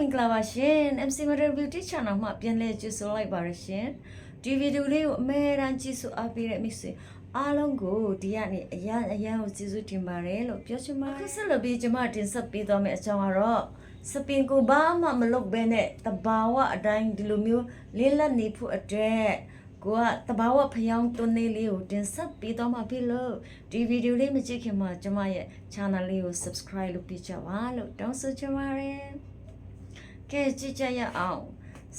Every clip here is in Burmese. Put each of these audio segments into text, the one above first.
မင်္ဂလာပါရှင် MC Mother Beauty Channel မှာပြန်လည်ကြိုဆိုလိုက်ပါရရှင်ဒီဗီဒီယိုလေးကိုအမဲရန်ကြည့်ဆိုအားပေးတဲ့မိတ်ဆွေအားလုံးကိုဒီကနေ့အရန်အရန်ကိုကျေးဇူးတင်ပါတယ်လို့ပြောချင်ပါတယ်အခုဆက်လက်ပြီးကျွန်မတင်ဆက်ပေးသွားမယ့်အကြောင်းကတော့စပင်ကိုဘာမှမလုပ်ဘဲနဲ့တဘာဝအတိုင်းဒီလိုမျိုးလေးလက်နေဖို့အတွက်ကိုကတဘာဝဖျောင်းတွန်းလေးလေးကိုတင်ဆက်ပေးသွားမှာဖြစ်လို့ဒီဗီဒီယိုလေးမကြည့်ခင်မှာကျွန်မရဲ့ channel လေးကို subscribe လုပ်ပေးကြပါလို့တောင်းဆိုချင်ပါတယ် ကဲကြည့်ကြရအောင်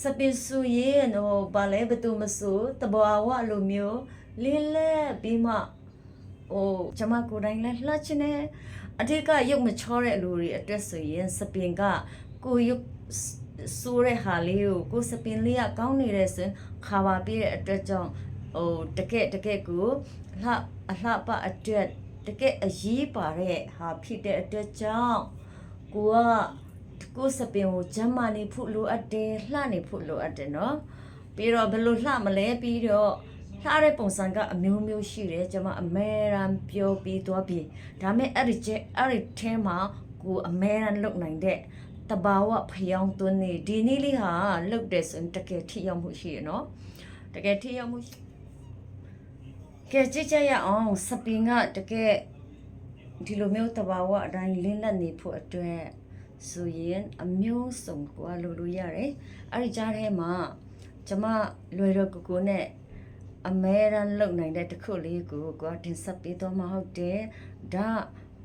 စပင်ဆူရဲ့နော်ဘာလဲဘသူမဆူတဘာဝလိုမျိုးလင်းလက်ပြီးမှဟိုကျမကိုယ်တိုင်လည်းလှချင်တယ်အတိကရုပ်မချောတဲ့လူတွေအတွက်ဆိုရင်စပင်ကကိုရုပ်ဆိုးတဲ့ဟာလေးကိုကိုစပင်လေးကကောင်းနေတဲ့ဆိုရင်ခါပါပြည့်တဲ့အတွက်ကြောင့်ဟိုတကက်တကက်ကိုအလှအလှပအတွက်တကက်အရေးပါတဲ့ဟာဖြစ်တဲ့အတွက်ကြောင့်ကိုက ကိုယ်စပင်ကိုဂျမ်းမာနေဖို့လိုအပ်တယ်လှနေဖို့လိုအပ်တယ်နော်ပြီးတော့ဘယ်လိုလှမလဲပြီးတော့လှတဲ့ပုံစံကအမျိုးမျိုးရှိတယ်ကျွန်မအမေရန်ပြောပြီးသွားပြီဒါမဲ့အဲ့ဒီချက်အဲ့ဒီထဲမှာကိုအမေရန်လုတ်နိုင်တဲ့တဘာဝဖျောင်းသွင်းနေဒီနေ့လေးဟာလုတ်တယ်ဆိုရင်တကယ်ထိရောက်မှုရှိရနော်တကယ်ထိရောက်မှုရှိကဲကြည့်ကြရအောင်စပင်ကတကယ်ဒီလိုမျိုးတဘာဝအတိုင်းလင်းလက်နေဖို့အတွက် ဆိုရင်အမျိုးစုံကွာလို့လို့ရတယ်အဲ့ဒီကြားထဲမှာကျမလွယ်တော့ကိုကိုနဲ့အမဲရန်လုံနိုင်တဲ့တစ်ခုလေးကိုကွာတင်ဆက်ပေးတော့မှဟုတ်တယ်ဒါ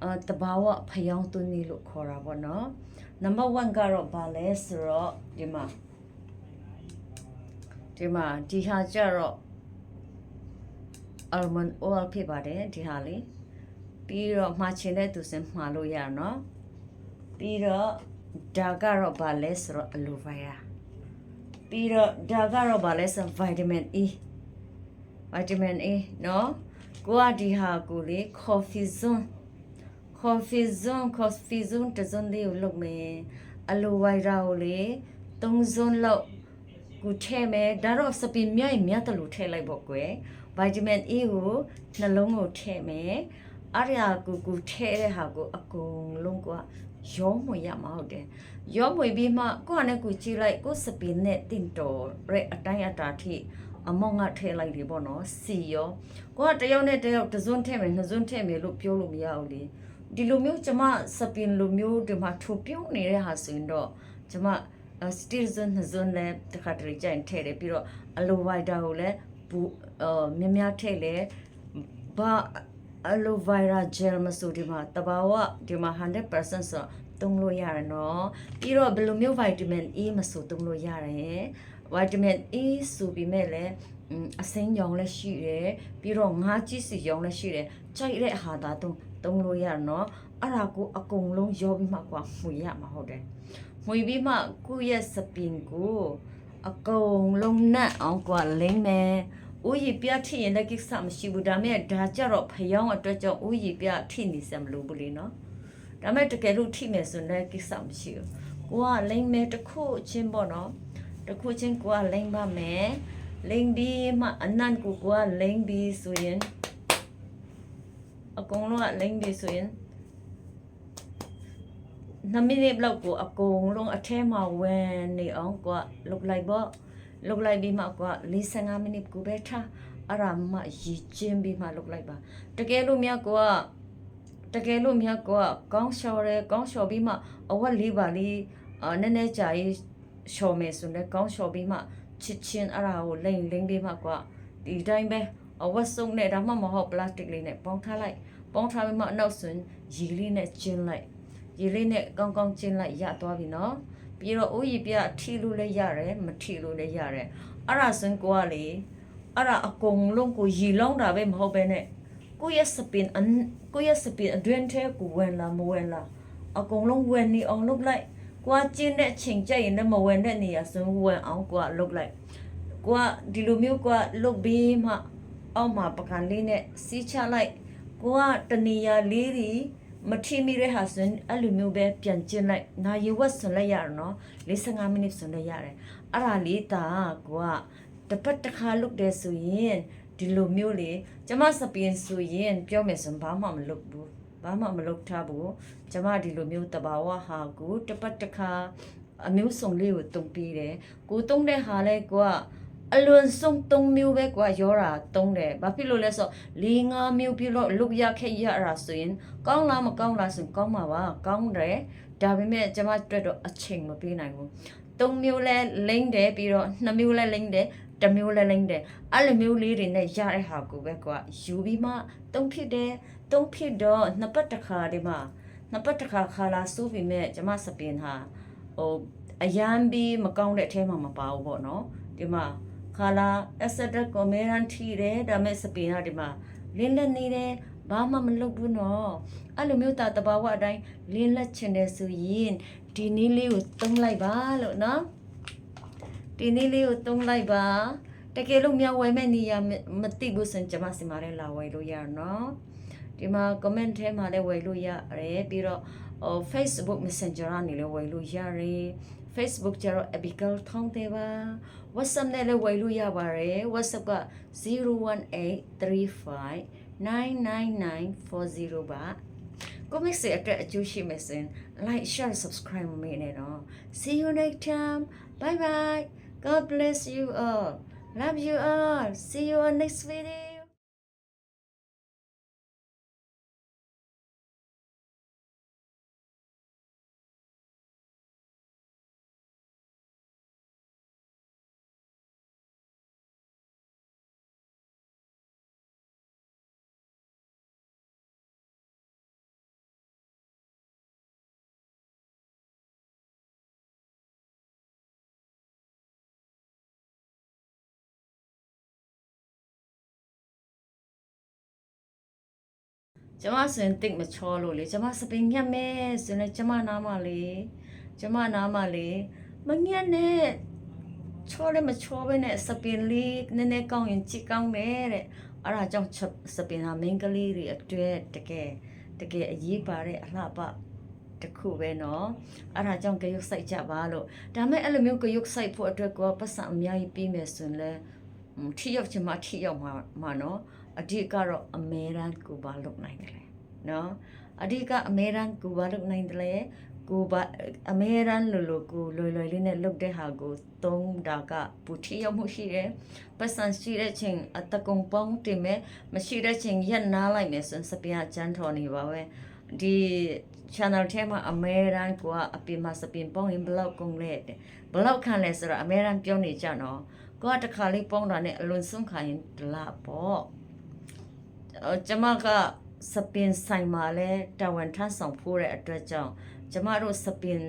အတဘာဝဖျောင်းသွင်းနေလို့ခေါ်တာပေါ့နော်နံပါတ်1ကတော့ဗာလဲဆိုတော့ဒီမှာဒီမှာဒီဟာကြတော့ almond oil ဖြစ်ပါတယ်ဒီဟာလေးပြီးတော့မှာချင်တဲ့သူစင်မှာလို့ရနော် ပြီးတော့ဒါကတော့ဗာလဲဆိုတော့ aloe vera ပြီးတော့ဒါကတော့ဗာလဲဆို vitamin E vitamin E နော်ကိုကဒီဟာကိုလေ coffee zone coffee zone coffee zone တစ်စုံလေးကိုလုပ်မယ် aloe vera ကိုလေသုံးစုံလောက်ကိုထည့်မယ်ဒါတော့စပင်မြတ်ရင်မြတ်တယ်လို့ထည့်လိုက်ပေါ့ကွယ် vitamin E ကိုနှလုံးကိုထည့်မယ်အဲ့ဒီဟာကိုကိုထည့်တဲ့ဟာကိုအကုန်လုံးက ရောမွေရမှာဟုတ်တယ်ရောမွေပြီးမှကိုကလည်းကိုကြည့်လိုက်ကိုစပင်နဲ့တင့်တော်ရဲ့အတိုင်းအတာထိအမောင်ကထည့်လိုက်တယ်ပေါ့နော်စီရောကိုကတယောက်နဲ့တယောက်တစ်စွန်းထည့်မယ်နှစ်စွန်းထည့်မယ်လို့ပြောလို့မရဘူးလေဒီလိုမျိုးကျမစပင်လိုမျိုးဒီမှာထိုးပြုံးနေတဲ့ဟာဆိုရင်တော့ကျမစတီဇန်နှစ်စွန်းလည်းတစ်ခါတလေကြိုင်ထည့်တယ်ပြီးတော့အလိုဗိုက်တာကိုလည်းဘူအော်မြများများထည့်လဲဘာ အလိုဗိုင်ရာဂျယ်မဆိုဒီမှာတဘာဝဒီမှာ100%ဆိုတော့သုံးလို့ရတယ်နော်ပြီးတော့ဘယ်လိုမျိုးဗိုက်တာမင် E မဆိုသုံးလို့ရတယ်ဗိုက်တာမင် E ဆိုပြီးမဲ့လည်းအစိမ်းရောင်လည်းရှိတယ်ပြီးတော့ငါးကြီးစီရောင်လည်းရှိတယ်ကြိုက်တဲ့ဟာသာသုံးသုံးလို့ရနော်အဲ့ဒါကိုအကုန်လုံးရောပြီးမှကွာမှွေရမှာဟုတ်တယ်မှွေပြီးမှကိုယ့်ရဲ့စပင်ကိုအကုန်လုံးနတ်အောင်ကွာလိမ့်မယ် ဦးရပြထိရင်လည်းကိစ္စမရှိဘူးဒါမဲ့ဒါကြတော့ဖျောင်းအတွက်ကြောင့်ဦးရပြထိနေစမလို့ဘူးလေနော်ဒါမဲ့တကယ်လို့ထိမယ်ဆိုရင်ကိစ္စမရှိဘူးကိုကလိမ့်မယ်တစ်ခုချင်းပေါ့နော်တစ်ခုချင်းကိုကလိမ့်ပါမယ်လိမ့်ပြီးမှအနန့်ကိုကိုကလိမ့်ပြီးဆိုရင်အကုန်လုံးကလိမ့်ပြီးဆိုရင်နှစ်မိနစ်လောက်ကိုအကုန်လုံးအထဲမှာဝင်နေအောင်ကိုကလုတ်လိုက်ပေါ့ လုတ်လိုက်ပြီးမှကိုက45မိနစ်ကိုပဲထားအဲ့ဒါမှရည်ကျင်းပြီးမှလုတ်လိုက်ပါတကယ်လို့မြတ်ကိုကတကယ်လို့မြတ်ကိုကကောင်းလျှော်တယ်ကောင်းလျှော်ပြီးမှအဝက်လေးပါလေးအာနည်းနည်းကြာရေးလျှော်မယ်ဆိုလည်းကောင်းလျှော်ပြီးမှချစ်ချင်းအဲ့ဒါကိုလိမ့်လိမ့်ပြီးမှကိုကဒီတိုင်းပဲအဝတ်စုံနဲ့ဒါမှမဟုတ်ပလတ်စတစ်လေးနဲ့ပေါင်းထားလိုက်ပေါင်းထားပြီးမှအနောက်ဆိုရင်ရေလေးနဲ့ကျင်းလိုက်ရေလေးနဲ့ကောင်းကောင်းကျင်းလိုက်ရသွားပြီနော် ပြီးတော့အိုးရီပြထီလို့လည်းရတယ်မထီလို့လည်းရတယ်အဲ့ဒါဆိုရင်ကိုကလေအဲ့ဒါအကုန်လုံးကိုရီလောင်းတာပဲမဟုတ်ပဲနဲ့ကိုရဲ့စပင်အန်ကိုရဲ့စပင်အတွင်းထဲကိုဝင်လာမဝင်လာအကုန်လုံးဝင်နေအောင်လုပ်လိုက်ကိုကကျင်းတဲ့အချိန်ကြိုက်ရင်လည်းမဝင်တဲ့နေရာဆိုဝင်အောင်ကိုကလုပ်လိုက်ကိုကဒီလိုမျိုးကိုကလုပ်ပြီးမှအောက်မှာပကံလေးနဲ့စီးချလိုက်ကိုကတနေရာလေးဒီ မထီမိတဲ့ဟာဆိုရင်အဲ့လိုမျိုးပဲပြန်ကျင်းလိုက်နာရီဝက်ဆွန်လိုက်ရတော့နော်45မိနစ်ဆွန်လိုက်ရတယ်အဲ့ဒါလေးတာကိုကတပတ်တစ်ခါလုပ်တယ်ဆိုရင်ဒီလိုမျိုးလေကျမစပင်းဆိုရင်ပြောမယ်ဆိုရင်ဘာမှမလုပ်ဘူးဘာမှမလုပ်ထားဘူးကျမဒီလိုမျိုးတဘာဝဟာကိုတပတ်တစ်ခါအမျိုးစုံလေးကိုတုံပြီးတယ်ကိုတုံးတဲ့ဟာလဲကိုက အလွန်ဆုံး၃မျိုးပဲကွာရောတာတုံးတယ်ဘာဖြစ်လို့လဲဆို၄၅မျိုးပြလို့လုရခဲ့ရတာဆိုရင်ကောင်းလားမကောင်းလားဆိုရင်ကောင်းပါပါကောင်းတယ်ဒါပေမဲ့ကျွန်မတွေ့တော့အချိန်မပေးနိုင်ဘူး၃မျိုးလဲလိမ့်တယ်ပြီးတော့၂မျိုးလဲလိမ့်တယ်တစ်မျိုးလဲလိမ့်တယ်အဲ့လိုမျိုးလေးတွေနဲ့ရတဲ့ဟာကိုပဲကွာယူပြီးမှတုံးဖြစ်တယ်တုံးဖြစ်တော့နှစ်ပတ်တစ်ခါဒီမှာနှစ်ပတ်တစ်ခါခါလာစူးပြီးမဲ့ကျွန်မစပင်ဟာဟိုအရန်ပြီးမကောင်းတဲ့အထဲမှာမပါဘူးပေါ့နော်ဒီမှာ ခါလာအက်ဆက်တက်ကိုမဲရန်ထီတယ်ဒါမဲ့စပင်ကဒီမှာလင်းလက်နေတယ်ဘာမှမလုပ်ဘူးနော်အဲ့လိုမျိုးတာတဘာဝအတိုင်းလင်းလက်ချင်တယ်ဆိုရင်ဒီနည်းလေးကိုသုံးလိုက်ပါလို့နော်ဒီနည်းလေးကိုသုံးလိုက်ပါတကယ်လို့မြောက်ဝဲမဲ့နေရမသိဘူးဆိုရင်ကျွန်မစီမာထဲလာဝဲလို့ရနော်ဒီမှာ comment ထဲမှာလည်းဝဲလို့ရတယ်ပြီးတော့ဟို Facebook Messenger ကနေလည်းဝဲလို့ရတယ် Facebook ကျတော့ Abigail ထောင်းတယ်ပါ WhatsApp နဲ့လည်းဝယ်လို့ရပါတယ် WhatsApp က0183599940ပါကိုမစ်စေအတွက်အကျိုးရှိမယ်ဆိုရင် like share subscribe မမေ့နဲ့တော့ see you next time bye bye god bless you all love you all see you on next video ။ ကျမဆိုရင်တိတ်မချောလို့လေကျမစပင်ညက်မယ်ဆိုရင်ကျမနားမလေးကျမနားမလေးမညက်နဲ့ချောလည်းမချောပဲနဲ့စပင်လေးနည်းနည်းကောင်းရင်ကြည့်ကောင်းမယ်တဲ့အဲ့ဒါကြောင့်စပင်ဟာမင်းကလေးတွေအတွက်တကယ်တကယ်အရေးပါတဲ့အလှပတခုပဲเนาะအဲ့ဒါကြောင့်ကြရုပ်စိုက်ကြပါလို့ဒါမဲ့အဲ့လိုမျိုးကြရုပ်စိုက်ဖို့အတွက်ကိုပတ်စံအများကြီးပြီးမယ်ဆိုရင်လည်းထိရောက်ချင်မှထိရောက်မှာမှာเนาะ အဓိကတော့အမေရန်ကိုပါလုပ်နိုင်တယ်လေနော်အဓိကအမေရန်ကိုပါလုပ်နိုင်တယ်လေကိုပါအမေရန်လိုလိုကိုလွယ်လွယ်လေးနဲ့လုပ်တဲ့ဟာကိုသုံးတာကပူထိရောက်မှုရှိတယ်ပတ်စံရှိတဲ့ချိန်အတကုံပေါင်းတင်မယ်မရှိတဲ့ချိန်ရက်နားလိုက်မယ်ဆိုရင်စပင်အချမ်းထော်နေပါပဲဒီ channel ထဲမှာအမေရန်ကိုကအပြင်မှာစပင်ပေါင်းရင်ဘလောက်ကုန်လဲဘလောက်ခံလဲဆိုတော့အမေရန်ပြောနေကြတော့ကိုကတခါလေးပေါင်းတာနဲ့အလွန်ဆုံးခံရင်ဒလာပေါ့ ကျမကစပင်ဆိုင်မှာလဲတာဝန်ထမ်းဆောင်ဖို့တဲ့အတွက်ကြောင့်ကျမတို့စပင်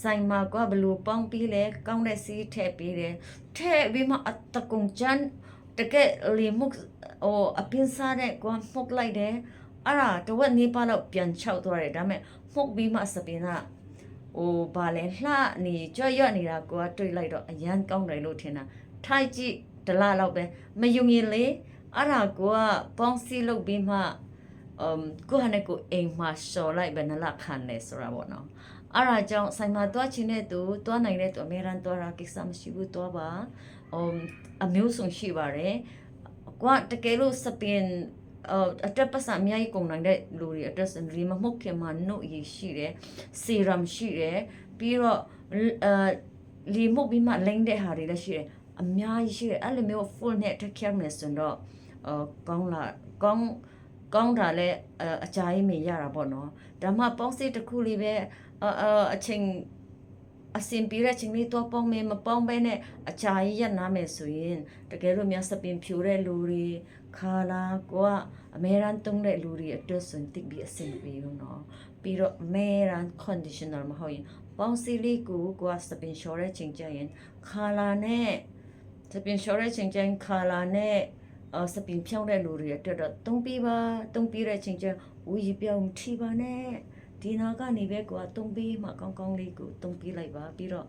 ဆိုင်မှာကဘလို့ပေါင်းပြီးလဲကောင်းတဲ့စီးထည့်ပြီးတယ်ထည့်ပြီးမှအတကုံချန်တကယ်လီမှုဟိုအပင်းစားတဲ့ကွာမှုတ်လိုက်တယ်အဲ့ဒါတဝက်နေပါတော့ပြန်ချောက်သွားတယ်ဒါပေမဲ့မှုတ်ပြီးမှစပင်ကဟိုဘာလဲလှနေကြွရွတ်နေတာကိုကတွေးလိုက်တော့အရန်ကောင်းတယ်လို့ထင်တာထိုက်ကြည့်ဒလလောက်ပဲမယုံရင်လေ အဲ့ဒါကိုကပေါင်းစည်းလုပ်ပြီးမှအမ်ကိုဟာနဲ့ကိုအိမ်မှာရှော်လိုက်ပဲနလခံနေဆိုတာပေါ့နော်အဲ့ဒါကြောင့်ဆိုင်မှာတွားချင်တဲ့သူတွားနိုင်တဲ့သူအများရန်တွားတာကိစ္စမရှိဘူးတွားပါအမ်အမျိုးစုံရှိပါတယ်ကွာတကယ်လို့စပင်အအတွက်ပတ်စံအများကြီးကုန်နိုင်တဲ့လူတွေအတွက်ရီမမှုတ်ခင်မှာနှုတ်ရည်ရှိတယ်ဆီရမ်ရှိတယ်ပြီးတော့အဲလီမှုတ်ပြီးမှလိမ့်တဲ့ဟာတွေလည်းရှိတယ်အများကြီးရှိတယ်အဲ့လိုမျိုး full နဲ့ take care မယ်ဆိုတော့ အော်ကောင်းလာကောင်းကောင်းတာလဲအကြာကြီးမြင်ရတာပေါ့နော်ဒါမှပေါင်းစိတ်တစ်ခုလေးပဲအအချိန်အစင်ပြတဲ့ချိန်လေးတော့ပေါင်းမယ်မပေါင်းပဲနဲ့အကြာကြီးရနာမယ်ဆိုရင်တကယ်လို့များစပင်ဖြူတဲ့လူတွေခါလာကွာအမေရန်တုံးတဲ့လူတွေအတွက်ဆိုရင်တိပြီးအစင်ပြေလို့နော်ပြီးတော့အမေရန် conditioner မဟုတ်ရင်ပေါင်းစီလေးကိုကွာစပင်လျှော်တဲ့ချိန်ကျရင်ခါလာနဲ့စပင်လျှော်တဲ့ချိန်ကျရင်ခါလာနဲ့အ စပင်ဖြောင်းတဲ့လူတွေအတွက်တော့တုံးပြီးပါတုံးပြီးတဲ့အချိန်ကျဝီပြောင်းထီပါနဲ့ဒီနာကနေပဲကွာတုံးပြီးမှကောင်းကောင်းလေးကိုတုံးပြီးလိုက်ပါပြီးတော့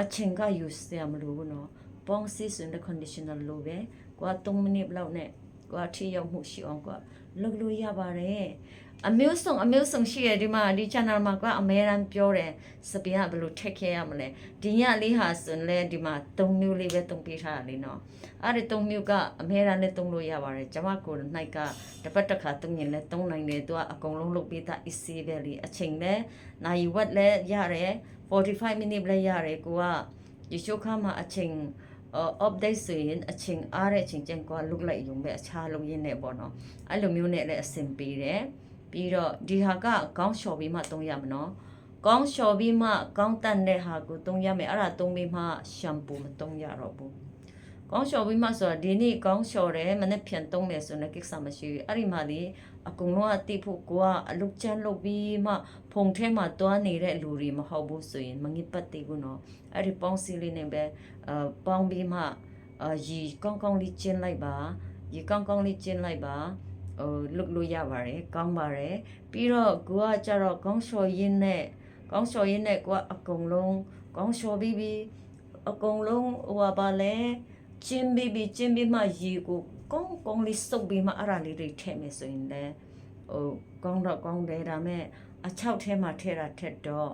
အချိန်ကယူစရာမလိုဘူးနော်ပေါင်းစစ်စင်တဲ့ conditioner လိုပဲကွာ3မိနစ်လောက်နဲ့ကွာထီရောက်မှုရှိအောင်ကွာ လုပ်လို့ရပါတယ်အမျိုးစုံအမျိုးစုံရှိရဒီမှာဒီ channel မှာကအမဲရန်ပြောတယ်စပင်ကဘယ်လိုထက်ခဲရမလဲဒီညလေးဟာဆိုရင်လေဒီမှာ၃မျိုးလေးပဲတုံးပေးထားတာလေနော်အဲ့ဒီ၃မျိုးကအမဲရန်နဲ့တုံးလို့ရပါတယ်ကျွန်မကိုယ်၌ကတပတ်တစ်ခါတုံးရင်လည်းတုံးနိုင်တယ်သူကအကုန်လုံးလုပ်ပေးတာ easy ပဲလေအချိန်လည်းနိုင်ဝက်လည်းရတယ်45 minute လည်းရတယ်ကိုကဒီရှိုးခါမှာအချိန် update ဆိုရင်အချိန်အားတဲ့အချိန်ကျန်ကွာလုတ်လိုက်ရုံပဲအခြားလုပ်ရင်းနဲ့ပေါ့နော်အဲ့လိုမျိုးနဲ့လည်းအဆင်ပြေတယ်ပြီးတော့ဒီဟာကကောင်းလျှော်ပြီးမှသုံးရမနော်ကောင်းလျှော်ပြီးမှကောင်းတတ်တဲ့ဟာကိုသုံးရမယ်အဲ့ဒါသုံးပြီးမှရှမ်ပူမသုံးရတော့ဘူးကောင်းလျှော်ပြီးမှဆိုတော့ဒီနေ့ကောင်းလျှော်တယ်မနေ့ပြန်သုံးမယ်ဆိုရင်ကိစ္စမရှိဘူးအဲ့ဒီမှာလေ အကုန်လုံးအတိဖို့ကိုကအလုတ်ချမ်းလုပ်ပြီးမှဖုန်ထဲမှာတွားနေတဲ့လူတွေမဟုတ်ဘူးဆိုရင်မငိပတ်သေးဘူးနော်အဲ့ဒီပေါင်းစည်းလေးနဲ့ပဲအာပေါင်းပြီးမှအာရီကောင်းကောင်းလေးကျင်းလိုက်ပါရီကောင်းကောင်းလေးကျင်းလိုက်ပါဟိုလုတ်လို့ရပါတယ်ကောင်းပါတယ်ပြီးတော့ကိုကကြတော့ကောင်းလျှော်ရင်းနဲ့ကောင်းလျှော်ရင်းနဲ့ကိုကအကုန်လုံးကောင်းလျှော်ပြီးပြီးအကုန်လုံးဟိုပါလဲကျင်းပြီးပြီးကျင်းပြီးမှရီကို ကောင်းကောင်းလေးစုပ်ပြီးမှအဲ့ဒါလေးတွေထည့်မယ်ဆိုရင်လည်းဟိုကောင်းတော့ကောင်းတယ်ဒါပေမဲ့အချောက်ထဲမှာထည့်တာထက်တော့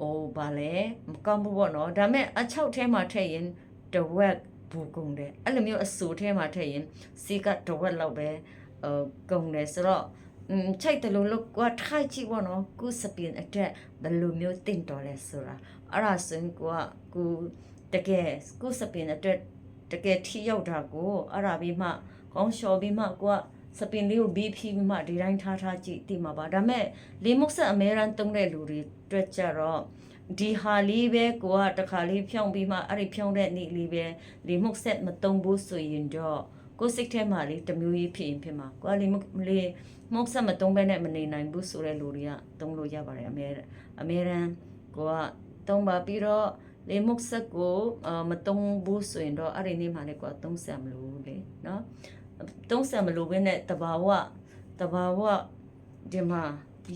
အိုးဗာလဲမကောင်းဘူးပေါ့နော်ဒါပေမဲ့အချောက်ထဲမှာထည့်ရင်တဝက်ဘူးကုန်တယ်အဲ့လိုမျိုးအဆူထဲမှာထည့်ရင်စီကတဝက်လောက်ပဲအကုန်တယ်ဆိုတော့อืมချိုက်တယ်လို့လို့ကွာထိုက်ကြည့်ပေါ့နော်ကုစပင်အတက်ဘယ်လိုမျိုးတင့်တော်လဲဆိုတာအဲ့ဒါဆိုရင်ကွာကုတကယ်ကုစပင်အတက် တကယ်ထိရောက်တာကိုအဲ့ဒါပြီးမှကောင်းလျှော်ပြီးမှကွာစပင်လေးကိုဘီးဖြီးပြီးမှဒီတိုင်းထားထားကြည့်တိမှာပါဒါပေမဲ့လေမုတ်ဆက်အမဲရန်တုံးတဲ့လူတွေတွေ့ကြတော့ဒီဟာလေးပဲကိုကတခါလေးဖြောင်းပြီးမှအဲ့ဒီဖြောင်းတဲ့နေ့လေးပဲလေမုတ်ဆက်မတုံးဘူးဆိုရင်တော့ကိုယ်စိတ်ထဲမှာလေတစ်မျိုးကြီးဖြစ်ရင်ဖြစ်မှာကိုကလေမုတ်လေမုတ်ဆက်မတုံးဘဲနဲ့မနေနိုင်ဘူးဆိုတဲ့လူတွေကတုံးလို့ရပါတယ်အမဲအမဲရန်ကိုကတုံးပါပြီးတော့ လေမုတ်ဆက်ကိုအာမတုံးဘူးဆိုရင်တော့အဲ့ဒီနေ့မှလည်းကိုကတုံးဆက်မလို့လေနော်တုံးဆံမလိုဘဲနဲ့တဘာဝတဘာဝဒီမှာ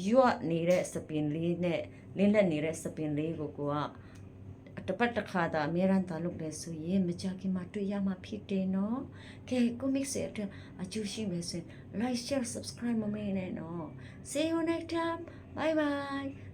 ရွတ်နေတဲ့စပင်လေးနဲ့လင်းလက်နေတဲ့စပင်လေးကိုကိုကတပတ်တစ်ခါသာအများရန်တာလုပ်တယ်ဆိုရင်မကြခင်မှာတွေ့ရမှာဖြစ်တယ်နော်ကဲကိုမစ်ရဲ့အတွက်အကျိုးရှိမယ်ဆိုရင် like share subscribe မမေ့နဲ့နော် see you next time bye bye God